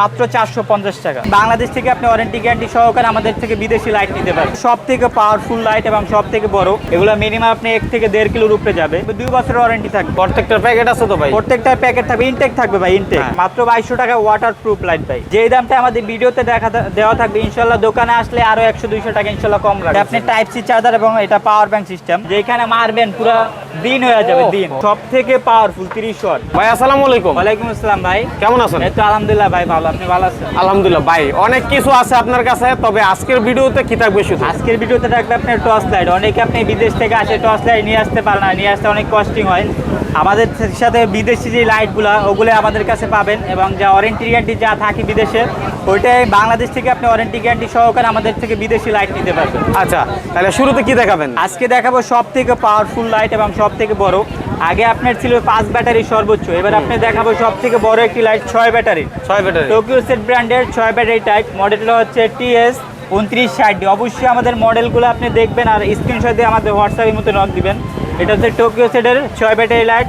মাত্র চারশো পঞ্চাশ টাকা। বাংলাদেশ থেকে আপনি ওয়ারেন্টি গ্যারান্টি সহকারে আমাদের থেকে বিদেশি লাইট নিতে পারেন। সব থেকে পাওয়ারফুল লাইট এবং সব থেকে বড় এগুলো মিনিমাম আপনি এক থেকে দেড় কিলোর উপরে যাবে। দুই বছরের ওয়ারেন্টি থাকবে। প্রত্যেকটার প্যাকেট আছে তো ভাই? প্রত্যেকটা প্যাকেট থাকবে ইনটেক থাকবে ভাই ইনটেক হ্যাঁ। মাত্র বাইশশো টাকা ওয়াটার প্রুফ লাইট ভাই। যেই দামটা আমাদের ভিডিওতে দেখা দেওয়া থাকবে ইনশাল্লাহ দোকানে আসলে আরও একশো দুইশো টাকা ইনশাল্লাহ কম রাখবে। আপনি টাইপ সি চার্জার এবং এটা পাওয়ার ব্যাংক সিস্টেম যেখানে মারবেন পুরো দিন হয়ে যাবে। দিন। সব থেকে পাওয়ারফুল তিরিশ ওয়াট ভাই আসসালামু আলাইকুম। ওয়ালাইকুম আসসালাম ভাই। কেমন আছেন? এই তো আলহামদুলিল্লাহ ভাই ভালো। আপনি ভালো আছেন? আলহামদুলিল্লাহ ভাই অনেক কিছু আছে আপনার কাছে তবে আজকের ভিডিওতে কি থাকবে শুধু? আজকের ভিডিওতে থাকবে আপনার টর্চ লাইট অনেকে আপনি বিদেশ থেকে আসে টর্চ লাইট নিয়ে আসতে পারেন না নিয়ে আসতে অনেক কস্টিং হয়। আমাদের সাথে বিদেশি যে লাইটগুলো ওগুলো আমাদের কাছে পাবেন এবং যা ওয়ারেন্টি গ্যারান্টি যা থাকে বিদেশে ওইটাই বাংলাদেশ থেকে আপনি ওয়ারেন্টি গ্যারান্টি সহকারে আমাদের থেকে বিদেশি লাইট নিতে পারবেন। আচ্ছা তাহলে শুরুতে কি দেখাবেন? আজকে দেখাবো সব থেকে পাওয়ারফুল লাইট এবং সব থেকে বড়। আগে আপনার ছিল পাঁচ ব্যাটারি সর্বোচ্চ এবার আপনি দেখাবো সব থেকে বড় একটি লাইট ছয় ব্যাটারি। ছয় ব্যাটারি। টোকিও সেট ব্র্যান্ডের ছয় ব্যাটারি টাইপ মডেলটা হচ্ছে টিএস উনত্রিশ ষাটটি অবশ্যই আমাদের মডেলগুলো আপনি দেখবেন আর স্ক্রিনশট দিয়ে আমাদের হোয়াটসঅ্যাপের মতো নক দিবেন। এটা হচ্ছে টোকিও সেটের ছয় ব্যাটারি লাইট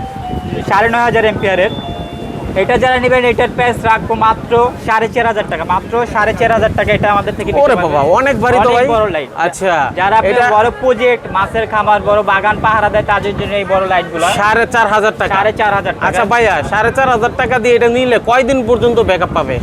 সাড়ে নয় হাজার এমপিয়ারের এটা যারা নেবেন এটার প্রাইস রাখব মাত্র সাড়ে চার হাজার টাকা মাত্র সাড়ে চার হাজার টাকা এটা আমাদের থেকে ওরে বাবা অনেক ভারী তো ভাই। বড় লাইট আচ্ছা যারা বড় প্রজেক্ট মাছের খামার বড় বাগান পাহারা দেয় তাদের জন্য এই বড় লাইটগুলো সাড়ে চার হাজার টাকা। সাড়ে চার হাজার টাকা। আচ্ছা ভাইয়া সাড়ে চার হাজার টাকা দিয়ে এটা নিলে কয়দিন পর্যন্ত ব্যাকআপ পাবে?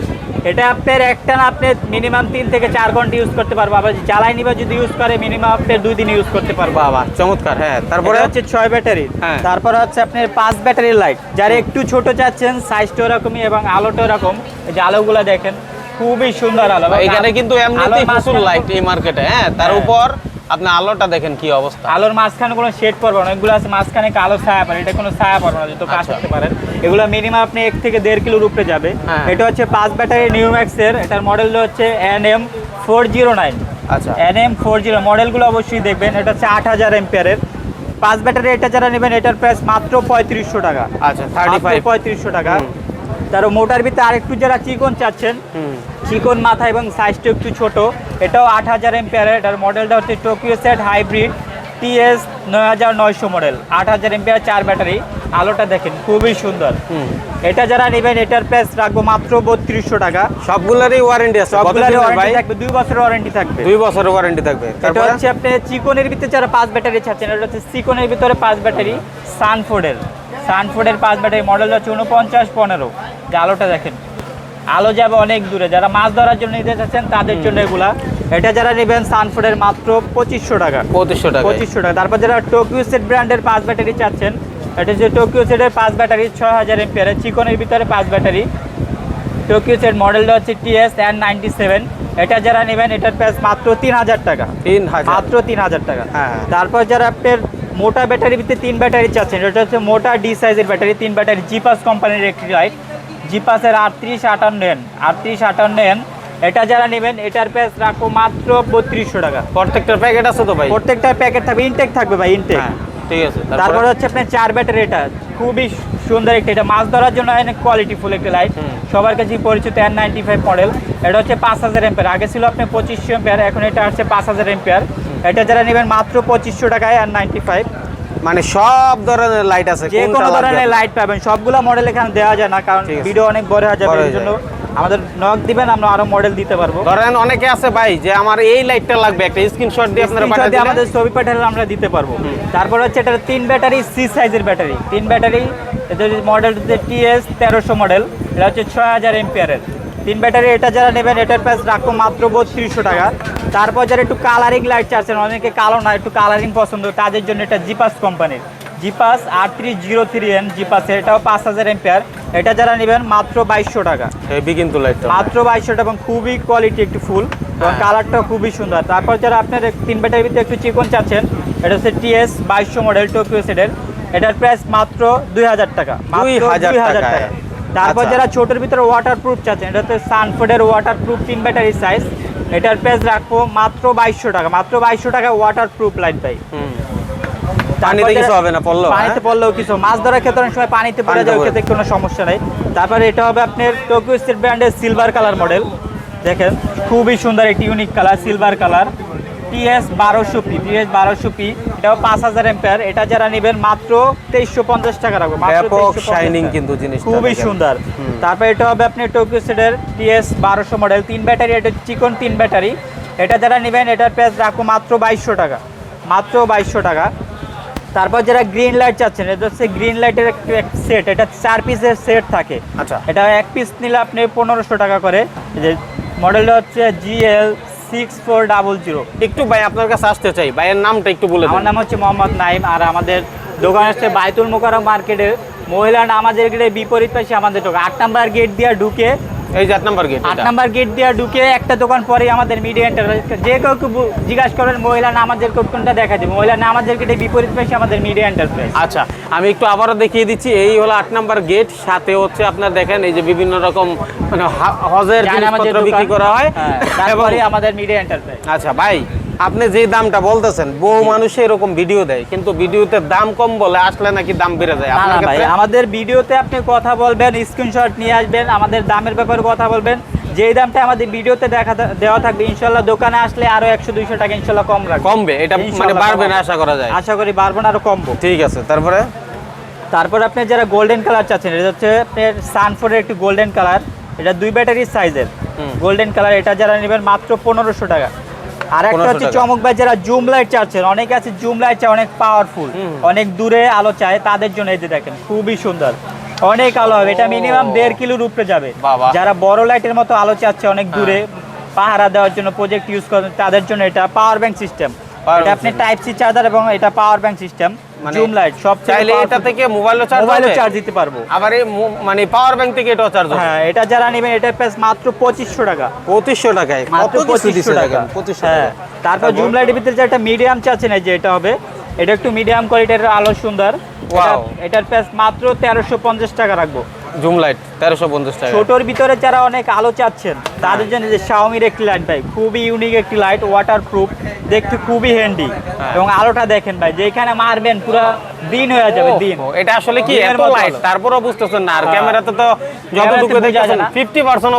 এটা আপনার একটা না আপনি মিনিমাম তিন থেকে চার ঘণ্টা ইউজ করতে পারব। আবার জ্বালাই নিবা যদি ইউজ করে মিনিমাম আপনার দুই দিন ইউজ করতে পারব আবার। চমৎকার হ্যাঁ তারপরে? হচ্ছে ছয় ব্যাটারি। হ্যাঁ। তারপরে হচ্ছে আপনার পাঁচ ব্যাটারির লাইট যারা একটু ছোট চাচ্ছেন সাইজটা ওরকমই এবং আলোটা ওরকম এই যে আলোগুলো দেখেন খুবই সুন্দর আলো। এখানে কিন্তু এমনিতেই প্রচুর লাইট এই মার্কেটে হ্যাঁ তার হ্যাঁ। উপর আপনি আলোটা দেখেন কি অবস্থা। আলোর মাঝখানে কোনো শেড পড়বে না অনেকগুলো আছে মাঝখানে কালো ছায়া পড়ে এটা কোনো ছায়া পড়বে না যত কাজ আচ্ছা। করতে পারেন। এগুলো মিনিমাম আপনি এক থেকে দেড় কিলোর উপরে যাবে। হ্যাঁ। এটা হচ্ছে পাঁচ ব্যাটারি নিউম্যাক্স এর এটার মডেল হচ্ছে N M four zero nine আচ্ছা। এন এম ফোর জিরো মডেলগুলো অবশ্যই দেখবেন এটা হচ্ছে আট হাজার এম্পিয়ারের পাঁচ ব্যাটারি এটা যারা নেবেন এটার প্রাইস মাত্র পঁয়ত্রিশশো টাকা। আচ্ছা থার্টি ফাইভ পঁয়ত্রিশশো টাকা। তার মোটার ভিতরে আরেকটু যারা চিকন চাচ্ছেন চিকন মাথা এবং সাইজটা একটু ছোট এটাও আট হাজার এম্পিয়ারের এটার মডেলটা হচ্ছে টোকিও সেট হাইব্রিড টিএস নয় হাজার নয়শো মডেল আট হাজার এম্পিয়ার চার ব্যাটারি আলোটা দেখেন খুবই সুন্দর। এটা যারা নেবেন এটার প্রাইস রাখব মাত্র বত্রিশশো টাকা। সবগুলারই ওয়ারেন্টি আছে। কত সবগুলোর ওয়ারেন্টি থাকবে দুই বছরের ওয়ারেন্টি থাকবে। দুই বছরের ওয়ারেন্টি থাকবে। এটা হচ্ছে আপনি চিকনের ভিতরে যারা পাঁচ ব্যাটারি ছাড়ছেন এটা হচ্ছে চিকনের ভিতরে পাঁচ ব্যাটারি সানফোর্ডের সানফোর্ডের পাঁচ ব্যাটারি মডেল হচ্ছে উনপঞ্চাশ পনেরো। যে আলোটা দেখেন। আলো যাবে অনেক দূরে। যারা মাছ ধরার জন্য নিতে চাচ্ছেন তাদের জন্য এগুলা। এটা যারা নেবেন সানফোর্ডের মাত্র পঁচিশশো টাকা। পঁচিশশো টাকা পঁচিশশো টাকা। তারপর যারা টোকিও সেট ব্র্যান্ডের পাঁচ ব্যাটারি চাচ্ছেন এটা হচ্ছে টোকিও সেটের পাঁচ ব্যাটারি ছয় হাজার এমপিয়ারের চিকনের ভিতরে পাঁচ ব্যাটারি। টোকিও সেট মডেলটা হচ্ছে টিএস এন নাইনটি সেভেন। এটা যারা নেবেন এটার প্রাইস মাত্র তিন হাজার টাকা। তিন হাজার। মাত্র তিন হাজার টাকা। হ্যাঁ। তারপর যারা আপনার মোটা ব্যাটারি ভিতরে তিন ব্যাটারি চাচ্ছেন। এটা হচ্ছে মোটা ডি সাইজের ব্যাটারি তিন ব্যাটারি জিপাস কোম্পানির একটি লাইট জিপাসের আটত্রিশ আটান্ন এন আটত্রিশ আটান্ন এন এটা যারা নেবেন এটার প্যাস রাখব মাত্র বত্রিশশো টাকা। প্রত্যেকটা প্যাকেট আছে তো ভাই? প্রত্যেকটা প্যাকেট থাকবে ইনটেক থাকবে ভাই ইনটেক ঠিক আছে তারপরে হচ্ছে আপনার চার ব্যাটারি এটা খুবই সুন্দর একটা এটা মাছ ধরার জন্য অনেক কোয়ালিটি ফুল একটা লাইট সবার কাছে পরিচিত এন নাইনটি ফাইভ মডেল এটা হচ্ছে পাঁচ হাজার এম্পিয়ার আগে ছিল আপনি পঁচিশশো এম্পিয়ার এখন এটা হচ্ছে পাঁচ হাজার এম্পিয়ার এটা যারা নেবেন মাত্র পঁচিশশো টাকায় এন নাইনটি ফাইভ মানে সব ধরনের লাইট আছে যে কোনো ধরনের লাইট পাবেন। সবগুলো মডেল এখানে দেওয়া যায় না কারণ ভিডিও অনেক বড় হয়ে যাবে এই জন্য আমাদের নক দিবেন আমরা আরও মডেল দিতে পারব। ধরেন অনেকে আছে ভাই যে আমার এই লাইটটা লাগবে একটা স্ক্রিনশট দিয়ে আপনারা পাঠিয়ে দিলে আমাদের ছবি পাঠালে আমরা দিতে পারব। তারপর হচ্ছে এটা তিন ব্যাটারি সি সাইজের ব্যাটারি। তিন ব্যাটারি এটা মডেল হচ্ছে টিএস তেরোশো মডেল এটা হচ্ছে ছয় হাজার এমপিয়ারের তিন ব্যাটারি এটা যারা নেবেন এটার প্রাইস রাখব মাত্র বত্রিশশো টাকা। তারপর যারা একটু কালারিং লাইট চাচ্ছেন অনেকে কালো না একটু কালারিং পছন্দ তাদের জন্য এটা জিপাস কোম্পানির Geepas R three zero three N জিপাসের এটাও পাঁচ হাজার এমপিয়ার এটা যারা নেবেন মাত্র বাইশশো টাকা। হেভি কিন্তু মাত্র বাইশশো টাকা এবং খুবই কোয়ালিটি একটু ফুল। এবং হ্যাঁ। কালারটা খুবই সুন্দর। তারপর যারা আপনার তিন ব্যাটারির ভিতরে একটু চিকন চাচ্ছেন এটা হচ্ছে টিএস বাইশশো মডেল টোকিও সেটের এটার প্রাইস মাত্র দুই হাজার টাকা। দুই হাজার টাকা। তারপর আচ্ছা। যারা ছোটোর ভিতরে ওয়াটার প্রুফ চাচ্ছেন এটা হচ্ছে সানফোর্ডের ওয়াটার প্রুফ তিন ব্যাটারি সাইজ এটার প্রাইস রাখব মাত্র বাইশশো টাকা। মাত্র বাইশশো টাকা ওয়াটার প্রুফ লাইট ভাই পানিতে কিছু হবে না পড়ল পানিতে হ্যাঁ? পড়লেও কিছু। মাছ ধরার ক্ষেত্রে অনেক সময় পানিতে পড়ে যায় ক্ষেত্রে কোনো সমস্যা নেই। তারপরে এটা হবে আপনার টোকিও স্টেট ব্র্যান্ডের সিলভার কালার মডেল দেখেন খুবই সুন্দর একটি unique colour silver colour TS বারোশো পি টিএস বারোশো পি এটাও পাঁচ হাজার এম্পায়ার এটা যারা নেবেন মাত্র তেইশশো পঞ্চাশ টাকা রাখব ব্যাপক শাইনিং কিন্তু জিনিসটা খুবই সুন্দর। তারপর এটা হবে আপনি টোকিও সেটের টিএস বারোশো মডেল তিন ব্যাটারি এটা চিকন তিন ব্যাটারি এটা যারা নেবেন এটার প্রাইস রাখব মাত্র বাইশশো টাকা। মাত্র বাইশশো টাকা। তারপর যারা গ্রিন লাইট চাচ্ছেন এটা হচ্ছে গ্রিন লাইটের সেট এটা চার পিসের সেট থাকে। আচ্ছা। এটা এক পিস নিলে আপনি পনেরোশো টাকা করে। যে মডেলটা হচ্ছে GL six four double zero একটু ভাই আপনার কাছে আসতে চাই। ভাইয়ের নামটা একটু বলে আমার নাম হচ্ছে মোহাম্মদ নাইম আর আমাদের দোকান হচ্ছে বাইতুল মোকারম মার্কেটে মহিলা নামাজের গেটের বিপরীত পাশে আমাদের দোকান। আট নাম্বার গেট দিয়ে ঢুকে এই যে নাম্বার গেট আট নাম্বার গেট দিয়ে ঢুকে একটা দোকান পরে আমাদের মিডিয়া এন্টারপ্রাইজ যে কেউ জিজ্ঞাসা করবেন মহিলা নামাজের কোড কোনটা দেখা যাবে মহিলা নামাজের গেটে বিপরীত পাশে আমাদের মিডিয়া এন্টারপ্রাইজ আচ্ছা আমি একটু আবারও দেখিয়ে দিচ্ছি এই হলো আট নাম্বার গেট সাথে হচ্ছে আপনার দেখেন এই যে বিভিন্ন রকম মানে হজের জিনিসপত্র বিক্রি করা হয়। হ্যাঁ, তারপরে আমাদের মিডিয়া এন্টারপ্রাইজ আচ্ছা ভাই আপনি যে দামটা বলতেছেন বহু মানুষ এরকম ভিডিও দেয় কিন্তু ভিডিওতে দাম কম বলে আসলে নাকি দাম বেড়ে যায়? ভাই আমাদের ভিডিওতে আপনি কথা বলবেন স্ক্রিনশট নিয়ে আসবেন আমাদের দামের ব্যাপারে কথা বলবেন। যেই দামটা আমাদের ভিডিওতে দেখা দেওয়া থাকবে ইনশাল্লাহ দোকানে আসলে আরও একশো দুইশো টাকা ইনশাল্লাহ কম রাখবে। কমবে এটা মানে বাড়বে না আশা করা যায়। আশা করি বাড়বো না আরও কমবো। ঠিক আছে তারপরে? তারপর আপনি যারা গোল্ডেন কালার চাচ্ছেন এটা হচ্ছে আপনার সানফোর্ডের একটি গোল্ডেন কালার এটা দুই ব্যাটারি সাইজের। গোল্ডেন কালার এটা যারা নেবেন মাত্র পনেরোশো টাকা। আর একটা হচ্ছে। চমক ভাই যারা জুম লাইট চাচ্ছেন অনেকে আছে জুম লাইট চায় অনেক পাওয়ারফুল অনেক দূরে আলো চায় তাদের জন্য এই যে দেখেন খুবই সুন্দর। অনেক আলো হবে এটা মিনিমাম দেড় কিলোর উপরে যাবে। যারা বড় লাইটের মতো আলো চাচ্ছে অনেক দূরে পাহারা দেওয়ার জন্য প্রজেক্ট ইউজ করেন তাদের জন্য এটা পাওয়ার ব্যাংক সিস্টেম এটা আপনি টাইপ সি চার্জার এবং এটা power bank system zoom light সব চাইলে এটা থেকে মোবাইলও চার্জ মোবাইলে হবে? চার্জ দিতে পারব। আবার এই মানে পাওয়ার ব্যাংক থেকে এটাও চার্জ হ্যাঁ এটা যারা নেবেন এটার প্রাইস মাত্র পঁচিশশো টাকা। পঁচিশশো টাকায়? মাত্র পঁচিশশো টাকা। পঁচিশশো হ্যাঁ টাকা তারপর? জুম লাইটের ভিতরে যে একটা মিডিয়াম চাচ্ছেন এই যে এটা হবে এটা একটু মিডিয়াম কোয়ালিটির আলো সুন্দর. এটার প্রাইস মাত্র তেরোশো পঞ্চাশ টাকা রাখব। জুম লাইট তেরোশো পঞ্চাশ টাকা। ছোটর ভিতরে যারা অনেক আলো চাচ্ছেন তাদের জন্য যে শাওমির একটি লাইট ভাই খুবই ইউনিক একটি লাইট ওয়াটার প্রুফ দেখতে খুবই হ্যান্ডি হ্যাঁ। এবং আলোটা দেখেন ভাই যেখানে মারবেন পুরো দিন হয়ে যাবে দিন এটা আসলে কি এত লাইট বুঝতেছেন না আর হ্যাঁ। ক্যামেরাতে তো যতটুকু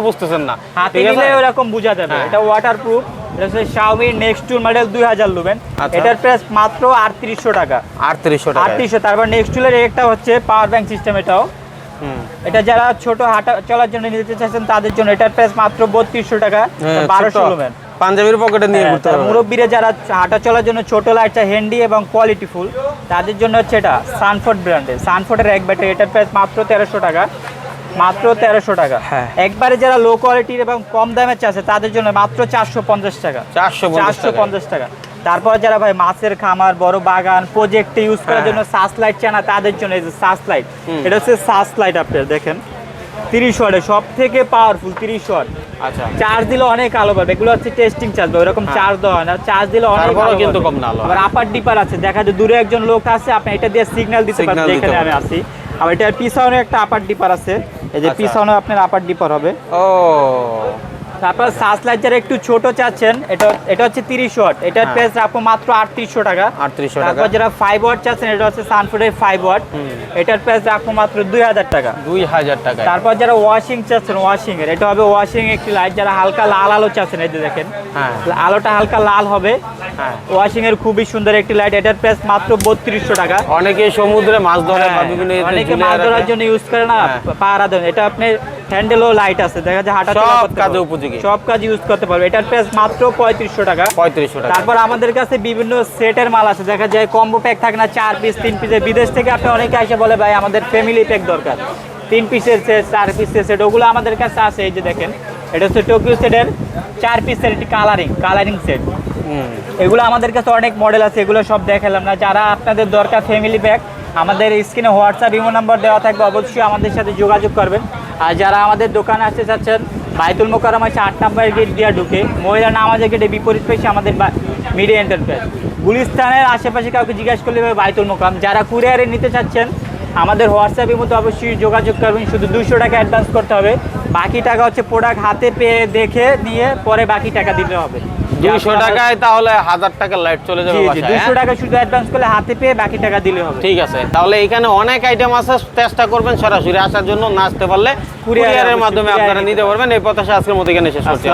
বুঝতেছেন না। হাতে নিলে বোঝা যাবে। হ্যাঁ। এটা ওয়াটার প্রুফ এটা হচ্ছে মডেল আচ্ছা। এটার প্রাইস মাত্র আটত্রিশশো টাকা। আটত্রিশশো টাকা আটত্রিশশো তারপর নেক্সট টুলের একটা হচ্ছে পাওয়ার ব্যাংক সিস্টেম এটাও। এটা যারা ছোট হাঁটা চলার জন্য নিতে চাচ্ছেন তাদের জন্য এটার প্রাইস মাত্র বত্রিশশো টাকা বারোশো লুমেন পাঞ্জাবির পকেটে নিয়ে ঘুরতে পারবেন মুরব্বীরা যারা হাঁটা চলার জন্য ছোট লাইট হ্যান্ডি এবং কোয়ালিটি ফুল তাদের জন্য হচ্ছে এটা সানফোর্ড ব্র্যান্ডের সানফোর্ডের এক ব্যাটারি এটার প্রাইস মাত্র তেরোশো টাকা। মাত্র তেরোশো টাকা। হ্যাঁ। একবারে যারা লো কোয়ালিটির এবং কম দামের চাচ্ছে তাদের জন্য মাত্র চারশো পঞ্চাশ টাকা। চারশো চারশো পঞ্চাশ টাকা। তারপর যারা ভাই মাছের খামার বড় বাগান প্রজেক্টে ইউজ করার হ্যাঁ। জন্য সাস লাইট চায় না তাদের জন্য এই যে সাস লাইট এটা হচ্ছে সাস লাইট আপনার দেখেন তিরিশ ওয়াটে সব থেকে পাওয়ারফুল তিরিশ ওয়াট আচ্ছা চার্জ দিলে অনেক আলো পাবে এগুলো হচ্ছে টেস্টিং চার্জ ওরকম হ্যাঁ। চার্জ দেওয়া হয় না চার্জ দিলে অনেক আলো কিন্তু কম না আলো। আবার আপার ডিপার আছে দেখা যায় দূরে একজন লোক আছে আপনি এটা দিয়ে সিগন্যাল দিতে পারেন যেখানে আমি। আছি আবার এটার পিছনে একটা আপার ডিপার আছে এই যে আচ্ছা। পিছনে আপনার আপার ডিপার হবে ও তারপর সাস লাইজার একটু ছোট চাচ্ছেন এটা এটা হচ্ছে তিরিশ ওয়াট এটার হ্যাঁ। প্রাইস রাখব মাত্র আটত্রিশশো টাকা। 3800 টাকা। তারপর যারা ফাইভ ওয়াট চাচ্ছেন এটা হচ্ছে সানফুডের ফাইভ ওয়াট এটার প্রাইস রাখব মাত্র দুই হাজার টাকা। দুই হাজার টাকা তারপর যারা ওয়াশিং চাচ্ছেন ওয়াশিং এর এটা হবে ওয়াশিং একটি লাইট যারা হালকা লাল আলো চাচ্ছেন এই যে দেখেন হ্যাঁ। আলোটা হালকা লাল হবে। হ্যাঁ। ওয়াশিং এর খুবই সুন্দর একটি লাইট এটার প্রাইস মাত্র বত্রিশশো টাকা। অনেকে সমুদ্রে মাছ ধরে বা হ্যাঁ, বিভিন্ন অনেকে মাছ ধরার জন্য ইউজ করে না হ্যাঁ। পাহারা দেন। এটা আপনি হ্যান্ডেলও লাইট আছে দেখা যায় হাঁটা সব চলা করতে কাজে পারবে। উপযোগী। সব কাজ ইউজ করতে পারবে। এটার প্রাইস মাত্র পঁয়ত্রিশশো টাকা। পঁয়ত্রিশশো টাকা। তারপর আমাদের কাছে বিভিন্ন সেটের মাল আছে। দেখা যায় কম্বো প্যাক থাকে না চার পিস তিন পিসের বিদেশ থেকে আপনি অনেকে এসে বলে ভাই আমাদের ফ্যামিলি প্যাক দরকার। তিন পিসের সেট চার পিসের সেট ওগুলো আমাদের কাছে আছে। এই যে দেখেন এটা হচ্ছে টোকিও সেটের চার পিসের একটি কালারিং কালারিং সেট এগুলো আমাদের কাছে অনেক মডেল আছে এগুলো সব দেখালাম না। যারা আপনাদের দরকার ফ্যামিলি প্যাক আমাদের স্ক্রিনে হোয়াটসঅ্যাপ ইমো নাম্বার দেওয়া থাকবে অবশ্যই আমাদের সাথে যোগাযোগ করবেন। আর যারা আমাদের দোকানে আসতে চাচ্ছেন বাইতুল মোকারম আছে আট নম্বরের গেট দিয়ে ঢুকে। মহিলা নামাজের গেটে বিপরীত পেয়েছে আমাদের মিডিয়া এন্টারপ্রাইজ গুলিস্তানের আশেপাশে কাউকে জিজ্ঞাসা করলে বাইতুল মোকাম যারা কুরিয়ারে নিতে চাচ্ছেন, আমাদের হোয়াটসঅ্যাপের মতো অবশ্যই যোগাযোগ করবেন। শুধু দুশো টাকা অ্যাডভান্স করতে হবে। বাকি টাকা হচ্ছে প্রোডাক্ট হাতে পেয়ে দেখে নিয়ে পরে বাকি টাকা দিতে হবে। দুইশো টাকায় তাহলে হাজার টাকার লাইট চলে যাবে দুশো হ্যাঁ? টাকা শুধু অ্যাডভান্স করলে হাতে পেয়ে বাকি টাকা দিলে হবে। ঠিক আছে তাহলে এখানে অনেক আইটেম আছে চেষ্টা করবেন সরাসরি আসার জন্য না আসতে পারলে কুরিয়ারে কুরিয়ারের মাধ্যমে আপনারা নিতে পারবেন। এই প্রত্যাশা আজকের মতো এখানে শেষ করছি